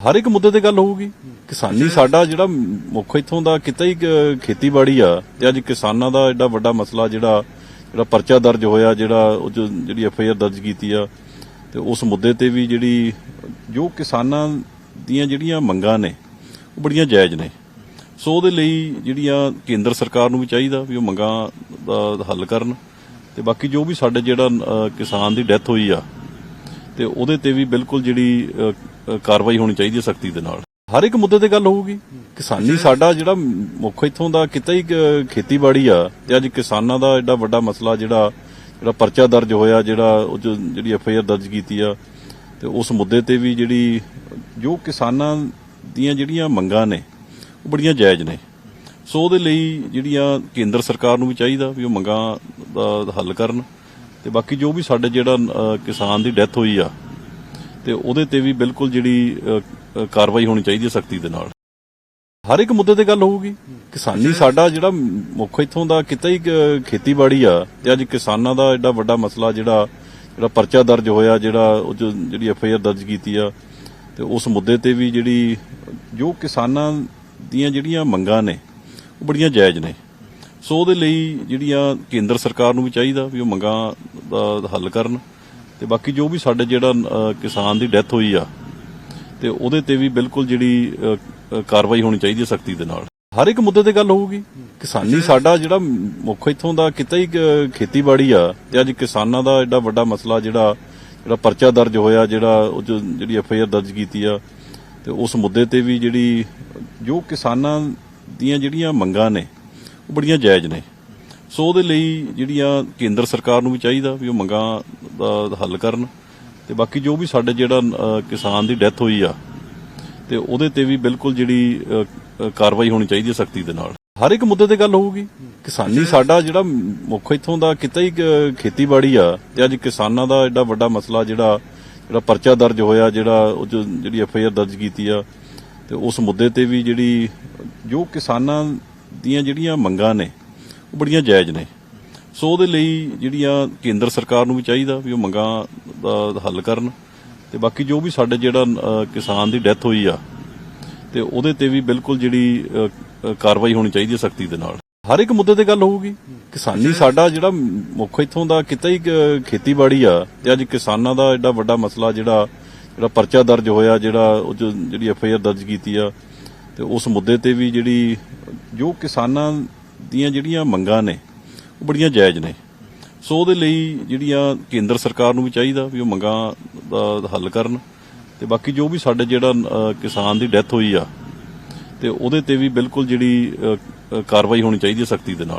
ਹਰ ਇੱਕ ਮੁੱਦੇ ਤੇ ਗੱਲ ਹੋਊਗੀ। ਕਿਸਾਨੀ ਸਾਡਾ ਜਿਹੜਾ ਮੁੱਖ ਇਥੋਂ ਦਾ ਕਿੱਤਾ ਹੀ ਖੇਤੀਬਾੜੀ ਆ ਤੇ ਅੱਜ ਕਿਸਾਨਾਂ ਦਾ ਐਡਾ ਵੱਡਾ ਮਸਲਾ ਜਿਹੜਾ ਜਿਹੜਾ ਪਰਚਾ ਦਰਜ ਹੋਇਆ, ਜਿਹੜਾ ਉਹ 'ਚ ਜਿਹੜੀ ਐਫ ਆਈ ਆਰ ਦਰਜ ਕੀਤੀ ਆ, ਤੇ ਉਸ ਮੁੱਦੇ ਤੇ ਵੀ ਜਿਹੜੀ ਜੋ ਕਿਸਾਨਾਂ ਦੀਆਂ ਜਿਹੜੀਆਂ ਮੰਗਾਂ ਨੇ, ਉਹ ਬੜੀਆਂ ਜਾਇਜ਼ ਨੇ। ਸੋ ਉਹਦੇ ਲਈ ਜਿਹੜੀਆਂ ਕੇਂਦਰ ਸਰਕਾਰ ਨੂੰ ਵੀ ਚਾਹੀਦਾ ਵੀ ਉਹ ਮੰਗਾਂ ਦਾ ਹੱਲ ਕਰਨ ਤੇ ਬਾਕੀ ਜੋ ਵੀ ਸਾਡੇ ਜਿਹੜਾ ਕਿਸਾਨ ਦੀ ਡੈਥ ਹੋਈ ਆ, ਤੇ ਉਹਦੇ ਤੇ ਵੀ ਬਿਲਕੁਲ ਜਿਹੜੀ ਕਾਰਵਾਈ ਹੋਣੀ ਚਾਹੀਦੀ ਹੈ ਸਖਤੀ ਦੇ ਨਾਲ। ਹਰ ਇੱਕ ਮੁੱਦੇ ਤੇ ਗੱਲ ਹੋਊਗੀ। ਕਿਸਾਨੀ ਸਾਡਾ ਜਿਹੜਾ ਮੁੱਖ ਇਥੋਂ ਦਾ ਕਿੱਤਾ ਹੀ ਖੇਤੀਬਾੜੀ ਆ ਤੇ ਅੱਜ ਕਿਸਾਨਾਂ ਦਾ ਐਡਾ ਵੱਡਾ ਮਸਲਾ ਜਿਹੜਾ ਜਿਹੜਾ ਪਰਚਾ ਦਰਜ ਹੋਇਆ, ਜਿਹੜਾ ਉਹ 'ਚ ਜਿਹੜੀ ਐਫ ਆਈ ਆਰ ਦਰਜ ਕੀਤੀ ਆ, ਤੇ ਉਸ ਮੁੱਦੇ ਤੇ ਵੀ ਜਿਹੜੀ ਜੋ ਕਿਸਾਨਾਂ ਦੀਆਂ ਜਿਹੜੀਆਂ ਮੰਗਾਂ ਨੇ, ਉਹ ਬੜੀਆਂ ਜਾਇਜ਼ ਨੇ। ਸੋ ਉਹਦੇ ਲਈ ਜਿਹੜੀਆਂ ਕੇਂਦਰ ਸਰਕਾਰ ਨੂੰ ਵੀ ਚਾਹੀਦਾ ਵੀ ਉਹ ਮੰਗਾਂ ਦਾ ਹੱਲ ਕਰਨ। ਤੇ ਬਾਕੀ ਜੋ ਵੀ ਸਾਡੇ ਜਿਹੜਾ ਕਿਸਾਨ ਦੀ ਡੈਥ ਹੋਈ ਆ ਤੇ ਉਹਦੇ ਤੇ ਵੀ ਬਿਲਕੁਲ ਜਿਹੜੀ ਕਾਰਵਾਈ ਹੋਣੀ ਚਾਹੀਦੀ ਹੈ ਸਖਤੀ ਦੇ ਨਾਲ। ਹਰ ਇੱਕ ਮੁੱਦੇ ਤੇ ਗੱਲ ਹੋਊਗੀ। ਕਿਸਾਨੀ ਸਾਡਾ ਜਿਹੜਾ ਮੁੱਖ ਇਥੋਂ ਦਾ ਕਿੱਤਾ ਹੀ ਖੇਤੀਬਾੜੀ ਆ ਤੇ ਅੱਜ ਕਿਸਾਨਾਂ ਦਾ ਐਡਾ ਵੱਡਾ ਮਸਲਾ ਜਿਹੜਾ ਜਿਹੜਾ ਪਰਚਾ ਦਰਜ ਹੋਇਆ, ਜਿਹੜਾ ਉਹ ਜਿਹੜੀ ਐਫ ਆਈ ਆਰ ਦਰਜ ਕੀਤੀ ਆ, ਤੇ ਉਸ ਮੁੱਦੇ ਤੇ ਵੀ ਜਿਹੜੀ ਜੋ ਕਿਸਾਨਾਂ ਦੀਆਂ ਜਿਹੜੀਆਂ ਮੰਗਾਂ ਨੇ, ਉਹ ਬੜੀਆਂ ਜਾਇਜ਼ ਨੇ। ਸੋ ਉਹਦੇ ਲਈ ਜਿਹੜੀਆਂ ਕੇਂਦਰ ਸਰਕਾਰ ਨੂੰ ਵੀ ਚਾਹੀਦਾ ਵੀ ਉਹ ਮੰਗਾਂ ਦਾ ਹੱਲ ਕਰਨ। ਤੇ ਬਾਕੀ ਜੋ ਵੀ ਸਾਡੇ ਜਿਹੜਾ ਕਿਸਾਨ ਦੀ ਡੈਥ ਹੋਈ ਆ, ਤੇ ਉਹਦੇ ਤੇ ਵੀ ਬਿਲਕੁਲ ਜਿਹੜੀ ਕਾਰਵਾਈ ਹੋਣੀ ਚਾਹੀਦੀ ਹੈ ਸਖਤੀ ਦੇ ਨਾਲ। ਹਰ ਇੱਕ ਮੁੱਦੇ ਤੇ ਗੱਲ ਹੋਊਗੀ। ਕਿਸਾਨੀ ਸਾਡਾ ਜਿਹੜਾ ਮੁੱਖ ਇਥੋਂ ਦਾ ਕਿੱਤਾ ਹੀ ਖੇਤੀਬਾੜੀ ਆ, ਤੇ ਅੱਜ ਕਿਸਾਨਾਂ ਦਾ ਐਡਾ ਵੱਡਾ ਮਸਲਾ ਜਿਹੜਾ ਜਿਹੜਾ ਪਰਚਾ ਦਰਜ ਹੋਇਆ, ਜਿਹੜਾ ਉਹ 'ਚ ਜਿਹੜੀ ਐਫ ਆਈ ਆਰ ਦਰਜ ਕੀਤੀ ਆ, ਤੇ ਉਸ ਮੁੱਦੇ ਤੇ ਵੀ ਜਿਹੜੀ ਜੋ ਕਿਸਾਨਾਂ ਦੀਆਂ ਜਿਹੜੀਆਂ ਮੰਗਾਂ ਨੇ, ਉਹ ਬੜੀਆਂ ਜਾਇਜ਼ ਨੇ। ਸੋ ਉਹਦੇ ਲਈ ਜਿਹੜੀਆਂ ਕੇਂਦਰ ਸਰਕਾਰ ਨੂੰ ਵੀ ਚਾਹੀਦਾ ਵੀ ਉਹ ਮੰਗਾਂ ਦਾ ਹੱਲ ਕਰਨ ਤੇ ਬਾਕੀ ਜੋ ਵੀ ਸਾਡੇ ਜਿਹੜਾ ਕਿਸਾਨ ਦੀ ਡੈਥ ਹੋਈ ਆ ਤੇ ਉਹਦੇ ਤੇ ਵੀ ਬਿਲਕੁਲ ਜਿਹੜੀ ਕਾਰਵਾਈ ਹੋਣੀ ਚਾਹੀਦੀ ਹੈ ਸਖਤੀ ਦੇ ਨਾਲ। ਹਰ ਇੱਕ ਮੁੱਦੇ ਤੇ ਗੱਲ ਹੋਊਗੀ। ਕਿਸਾਨੀ ਸਾਡਾ ਜਿਹੜਾ ਮੁੱਖ ਇਥੋਂ ਦਾ ਕਿੱਤਾ ਹੀ ਖੇਤੀਬਾੜੀ ਆ ਤੇ ਅੱਜ ਕਿਸਾਨਾਂ ਦਾ ਐਡਾ ਵੱਡਾ ਮਸਲਾ ਜਿਹੜਾ ਜਿਹੜਾ ਪਰਚਾ ਦਰਜ ਹੋਇਆ ਜਿਹੜਾ ਉਹ ਜਿਹੜੀ ਐਫ ਆਈ ਆਰ ਦਰਜ ਕੀਤੀ ਆ ਤੇ ਉਸ ਮੁੱਦੇ ਤੇ ਵੀ ਜਿਹੜੀ ਜੋ ਕਿਸਾਨਾਂ ਦੀਆਂ ਜਿਹੜੀਆਂ ਮੰਗਾਂ ਨੇ ਉਹ ਬੜੀਆਂ ਜਾਇਜ਼ ਨੇ। ਸੋ ਉਹਦੇ ਲਈ ਜਿਹੜੀਆਂ ਕੇਂਦਰ ਸਰਕਾਰ ਨੂੰ ਵੀ ਚਾਹੀਦਾ ਵੀ ਉਹ ਮੰਗਾਂ ਦਾ ਹੱਲ ਕਰਨ ਤੇ ਬਾਕੀ ਜੋ ਵੀ ਸਾਡੇ ਜਿਹੜਾ ਕਿਸਾਨ ਦੀ ਡੈਥ ਹੋਈ ਆ ਤੇ ਉਹਦੇ ਤੇ ਵੀ ਬਿਲਕੁਲ ਜਿਹੜੀ ਕਾਰਵਾਈ ਹੋਣੀ ਚਾਹੀਦੀ ਹੈ ਸਖਤੀ ਦੇ ਨਾਲ। ਹਰ ਇੱਕ ਮੁੱਦੇ ਤੇ ਗੱਲ ਹੋਊਗੀ। ਕਿਸਾਨੀ ਸਾਡਾ ਜਿਹੜਾ ਮੁੱਖ ਇਥੋਂ ਦਾ ਕਿੱਤਾ ਹੀ ਖੇਤੀਬਾੜੀ ਆ ਤੇ ਅੱਜ ਕਿਸਾਨਾਂ ਦਾ ਐਡਾ ਵੱਡਾ ਮਸਲਾ ਜਿਹੜਾ ਜਿਹੜਾ ਪਰਚਾ ਦਰਜ ਹੋਇਆ ਜਿਹੜਾ ਉਹ ਜਿਹੜੀ ਐਫ ਆਈ ਆਰ ਦਰਜ ਕੀਤੀ ਆ ਤੇ ਉਸ ਮੁੱਦੇ ਤੇ ਵੀ ਜਿਹੜੀ ਜੋ ਕਿਸਾਨਾਂ ਦੀਆਂ ਜਿਹੜੀਆਂ ਮੰਗਾਂ ਨੇ, ਉਹ ਬੜੀਆਂ ਜਾਇਜ਼ ਨੇ। ਸੋ ਉਹਦੇ ਲਈ ਜਿਹੜੀਆਂ ਕੇਂਦਰ ਸਰਕਾਰ ਨੂੰ ਵੀ ਚਾਹੀਦਾ ਵੀ ਉਹ ਮੰਗਾਂ ਦਾ ਹੱਲ ਕਰਨ ਤੇ ਬਾਕੀ ਜੋ ਵੀ ਸਾਡੇ ਜਿਹੜਾ ਕਿਸਾਨ ਦੀ ਡੈਥ ਹੋਈ ਆ, ਤੇ ਉਹਦੇ ਤੇ ਵੀ ਬਿਲਕੁਲ ਜਿਹੜੀ ਕਾਰਵਾਈ ਹੋਣੀ ਚਾਹੀਦੀ ਹੈ ਸਖਤੀ ਦੇ ਨਾਲ।